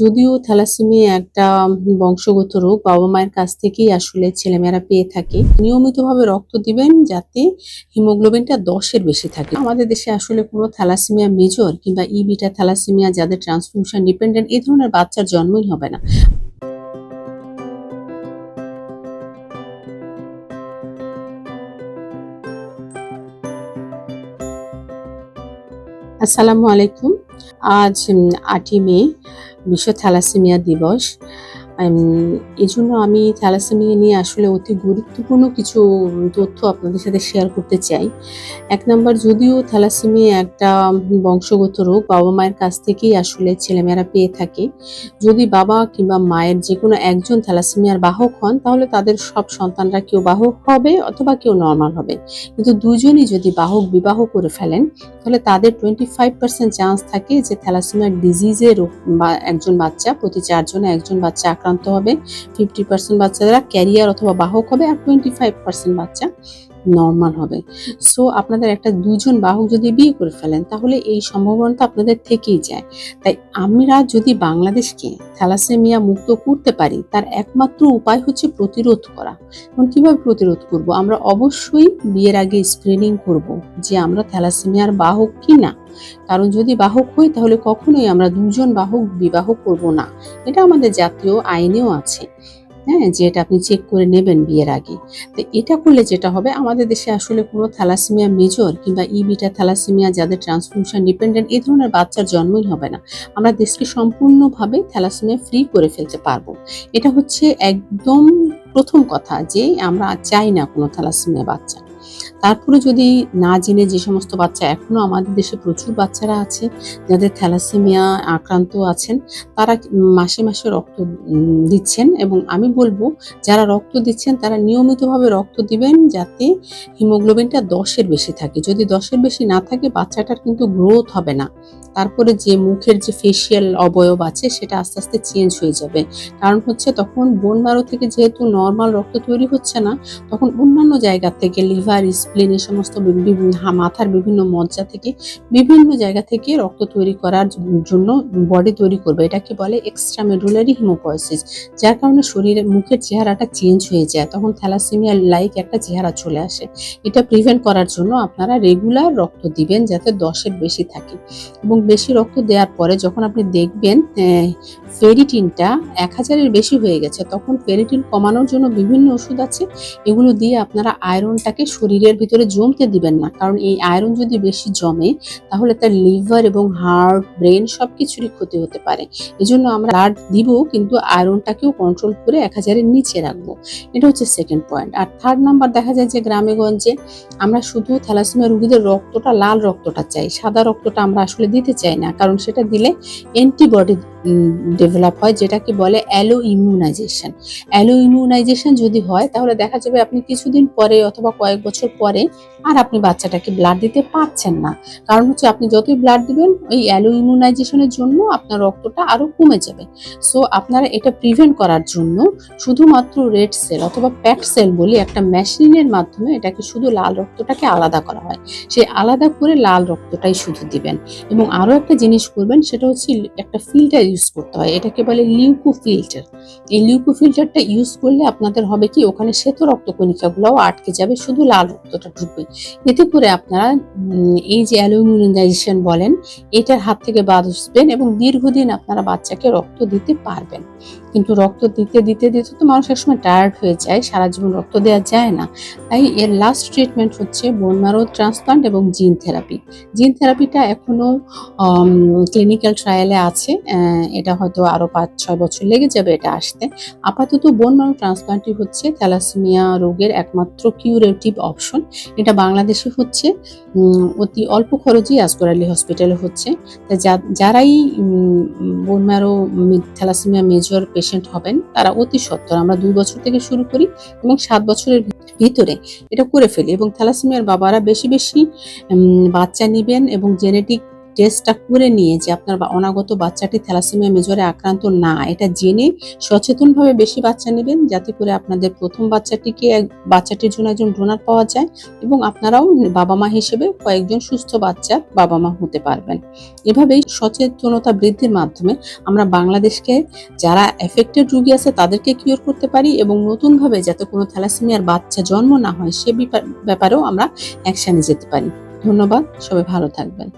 যদিও থ্যালাসেমিয়া একটা বংশগত রোগ, বাবা মায়ের কাছ থেকেই আসলে ছেলেমেয়েরা পেয়ে থাকে। নিয়মিতভাবে রক্ত দিবেন যাতে হিমোগ্লোবিনটা দশের বেশি থাকে। আমাদের দেশে আসলে কোনো থ্যালাসেমিয়া মেজর কিংবা ই বিটা থ্যালাসেমিয়া যাদের ট্রান্সফিউশন ডিপেন্ডেন্ট এই ধরনের বাচ্চার জন্মই হবে না। আসসালামু আলাইকুম। আজ আটই মে বিশ্ব থ্যালাসেমিয়া দিবস উম, এই জন্য আমি থ্যালাসেমিয়া নিয়ে আসলে অতি গুরুত্বপূর্ণ কিছু তথ্য আপনাদের সাথে শেয়ার করতে চাই। এক নম্বর যদিও থ্যালাসেমিয়া একটা বংশগত রোগ বাবা মায়ের কাছ থেকেই আসলে ছেলেমেয়েরা পেয়ে থাকে। যদি বাবা কিংবা মায়ের যে কোনো একজন থ্যালাসেমিয়ার বাহক হন তাহলে তাদের সব সন্তানরা কেউ বাহক হবে অথবা কেউ নর্মাল হবে। কিন্তু দুজনই যদি বাহক বিবাহ করে ফেলেন তাহলে তাদের টোয়েন্টি ফাইভ পার্সেন্ট চান্স থাকে যে থ্যালাসেমিয়া ডিজিজের একজন বাচ্চা প্রতি চারজনে একজন বাচ্চা আক্রান্ত হবে। ফিফটি পার্সেন্ট বাচ্চারা ক্যারিয়ার অথবা বাহক হবে আর টোয়েন্টি ফাইভ পার্সেন্ট বাচ্চা। নর্মাল হবে। সো আপনাদের একটা দুজন বাহক যদি বিয়ে করে ফেলেন, তাহলে এই সম্ভাবনাটা আপনাদের থেকেই যায়। তাই আমরা যদি বাংলাদেশকে থ্যালাসেমিয়া মুক্ত করতে পারি, তার একমাত্র উপায় হচ্ছে প্রতিরোধ করা। এখন কীভাবে প্রতিরোধ করব? আমরা অবশ্যই বিয়ের আগে স্ক্রিনিং করব যে আমরা থ্যালাসেমিয়ার বাহক কি না কারণ যদি বাহক হই, তাহলে কখনোই আমরা দুজন বাহক বিবাহ করব না। এটা আমাদের জাতীয় আইনেও আছে। হ্যাঁ যে এটা আপনি চেক করে নেবেন বিয়ের আগে। তো এটা করলে যেটা হবে, আমাদের দেশে আসলে কোনো থ্যালাসেমিয়া মেজর কিংবা ই বিটা থ্যালাসেমিয়া যাদের ট্রান্সফিউশন ডিপেন্ডেন্ট এই ধরনের বাচ্চার জন্মই হবে না। আমরা দেশকে সম্পূর্ণভাবে থ্যালাসেমিয়া ফ্রি করে ফেলতে পারব। এটা হচ্ছে একদম প্রথম কথা যে আমরা চাই না কোনো থ্যালাসেমিয়া বাচ্চা। তারপরে যদি না জেনে যে সমস্ত বাচ্চা এখনও আমাদের দেশে প্রচুর বাচ্চারা আছে, যাদের থ্যালাসেমিয়া আক্রান্ত আছেন, তারা মাসে মাসে রক্ত দিচ্ছেন এবং আমি বলব যারা রক্ত দিচ্ছেন তারা নিয়মিতভাবে রক্ত দিবেন যাতে হিমোগ্লোবিনটা দশের বেশি থাকে। যদি দশের বেশি না থাকে বাচ্চাটার কিন্তু গ্রোথ হবে না। তারপরে যে মুখের যে ফেসিয়াল অবয়ব আছে সেটা আস্তে আস্তে চেঞ্জ হয়ে যাবে। কারণ হচ্ছে তখন বোন থেকে যেহেতু নর্মাল রক্ত তৈরি হচ্ছে না, তখন অন্যান্য জায়গা থেকে লিভার স্প্লিন এই সমস্ত মাথার বিভিন্ন মজ্জা থেকে বিভিন্ন জায়গা থেকে রক্ত তৈরি করার জন্য বডি তৈরি করবে। এটাকে বলে এক্সট্রা মেডুলারি হিমোপয়সিস যার কারণে শরীরের মুখের চেহারাটা চেঞ্জ হয়ে যায়। তখন থ্যালাসেমিয়া লাইক একটা চেহারা চলে আসে। এটা প্রিভেন্ট করার জন্য আপনারা রেগুলার রক্ত দিবেন যাতে দশের বেশি থাকে। এবং বেশি রক্ত দেওয়ার পরে যখন আপনি দেখবেন ফেরিটিনটা এক হাজারের বেশি হয়ে গেছে, তখন ফেরিটিন কমানোর জন্য বিভিন্ন ওষুধ আছে। এগুলো দিয়ে আপনারা আয়রনটাকে শরীরের ভিতরে জমতে দিবেন না। কারণ এই আয়রন যদি বেশি জমে, তাহলে তার লিভার এবং হার্ট ব্রেন সব কিছুরই ক্ষতি হতে পারে। এজন্য আমরা ব্লাড দিব, কিন্তু আয়রনটাকেও কন্ট্রোল করে এক হাজারের নিচে রাখব। এটা হচ্ছে সেকেন্ড পয়েন্ট আর থার্ড নাম্বার দেখা যায় যে গ্রামে গঞ্জে আমরা শুধু থ্যালাসেমিয়া রুগীদের রক্তটা, লাল রক্তটা চাই। সাদা রক্তটা আমরা আসলে দিতে চাই না, কারণ সেটা দিলে অ্যান্টিবডি ডেভেলপ হয়, যেটাকে বলে অ্যালো ইমিউনাইজেশন অ্যালো ইমিউনাইজেশন যদি হয়, তাহলে দেখা যাবে আপনি কিছুদিন পরে অথবা কয়েক বছর পরে আর আপনি বাচ্চাটাকে ব্লাড দিতে পারছেন না। কারণ হচ্ছে আপনি যতই ব্লাড দিবেন, ওই অ্যালো ইমিউনাইজেশনের জন্য আপনার রক্তটা আরও কমে যাবে। সো আপনারা এটা প্রিভেন্ট করার জন্য শুধুমাত্র রেড সেল অথবা প্যাট সেল বলি একটা মেশিনের মাধ্যমে এটাকে শুধু লাল রক্তটাকে আলাদা করা হয়। সেই আলাদা করে লাল রক্তটাই শুধু দিবেন। এবং আরও একটা জিনিস করবেন, সেটা হচ্ছে একটা ফিল্টার ইউজ করতে হয়। এটাকে বলে লিউকো ফিল্টার এই লিউকো ফিল্টারটা ইউজ করলে আপনাদের হবে কি, ওখানে শ্বেত রক্ত রক্তকণিকাগুলোও আটকে যাবে, শুধু লাল রক্তটা ঢুকবে। এতে করে আপনারা এই যে অ্যালুমিনাইজেশন বলেন, এটার হাত থেকে বাঁচবেন এবং দীর্ঘদিন আপনারা বাচ্চাকে রক্ত দিতে পারবেন। কিন্তু রক্ত দিতে দিতে দিতে তো মানুষ একসময় টায়ার্ড হয়ে যায়, সারা জীবন রক্ত দেওয়া যায় না। তাই এর লাস্ট ট্রিটমেন্ট হচ্ছে বোন ম্যারো ট্রান্সপ্লান্ট এবং জিন থেরাপি জিন থেরাপিটা এখনও ক্লিনিক্যাল ট্রায়ালে আছে এটা হয়তো আরও পাঁচ ছয় বছর লেগে যাবে এটা আসতে। আপাতত বোন ম্যারো ট্রান্সপ্লান্টই হচ্ছে থ্যালাসেমিয়া রোগের একমাত্র কিউরেটিভ অপশন। এটা বাংলাদেশে হচ্ছে অতি অল্প খরচেই আসগরালি হসপিটালে হচ্ছে। যারাই bone marrow thalassaemia major patient হবেন, তারা অতি সত্তর আমরা দুই বছর থেকে শুরু করি এবং সাত বছরের ভিতরে এটা করে ফেলি এবং থ্যালাসেমিয়ার বাবারা বেশি বেশি বাচ্চা নেবেন এবং জেনেটিক টেস্টটা করে নিয়ে যে আপনার অনাগত বাচ্চাটি থ্যালাসেমিয়া মেজরে আক্রান্ত না, এটা জেনে সচেতনভাবে বেশি বাচ্চা নেবেন যাতে করে আপনাদের প্রথম বাচ্চাটিকে বাচ্চাটির জন্য একজন ডোনার পাওয়া যায় এবং আপনারাও বাবা মা হিসেবে কয়েকজন সুস্থ বাচ্চার বাবা মা হতে পারবেন। এভাবেই সচেতনতা বৃদ্ধির মাধ্যমে আমরা বাংলাদেশকে যারা এফেক্টেড রোগী আছে তাদেরকে কিওর করতে পারি এবং নতুনভাবে যাতে কোনো থ্যালাসেমিয়ার বাচ্চা জন্ম না হয় সে ব্যাপারেও আমরা অ্যাকশনে যেতে পারি। ধন্যবাদ, সবাই ভালো থাকবেন।